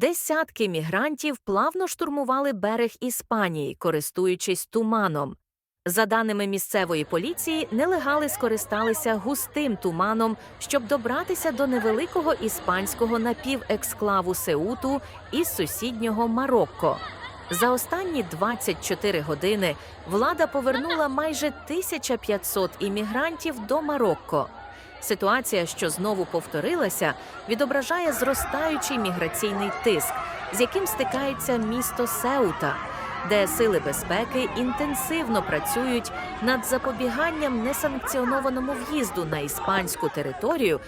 Десятки мігрантів плавно штурмували берег Іспанії, користуючись туманом. За даними місцевої поліції, нелегали скористалися густим туманом, щоб добратися до невеликого іспанського напівексклаву Сеуту із сусіднього Марокко. За останні 24 години влада повернула майже 1500 іммігрантів до Марокко. Ситуація, що знову повторилася, відображає зростаючий міграційний тиск, з яким стикається місто Сеута, де сили безпеки інтенсивно працюють над запобіганням несанкціонованому в'їзду на іспанську територію